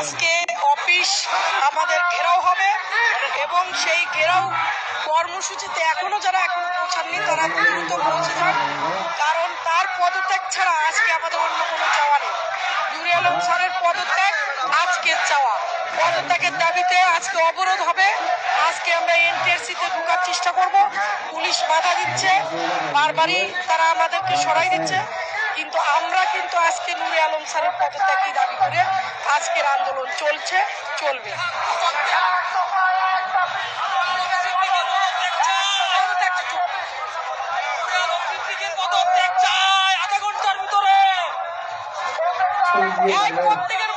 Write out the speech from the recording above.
আজকে অফিস আমাদের ঘেরাও হবে এবং সেই ঘেরাও কর্মসূচিতে এখনও যারা এখনও পৌঁছাননি, তারা দ্রুত পৌঁছে যান। কারণ তার পদত্যাগ ছাড়া আজকে আমাদের অন্য কোনো চাওয়া নেই। নুরি আলম স্যারের পদত্যাগ আজকের চাওয়া। পদত্যাগের দাবিতে আজকে অবরোধ হবে। আজকে আমরা এনটিএসসিতে ঢোকার চেষ্টা করব। পুলিশ বাধা দিচ্ছে। বারবারই তারা আমাদেরকে সরাই দিচ্ছে। কিন্তু আমরা কিন্তু আজকে নুরে আলম স্যারের পদত্যাগই দাবি করে আজকের আন্দোলন চলছে চলবে। এই প্রত্যেক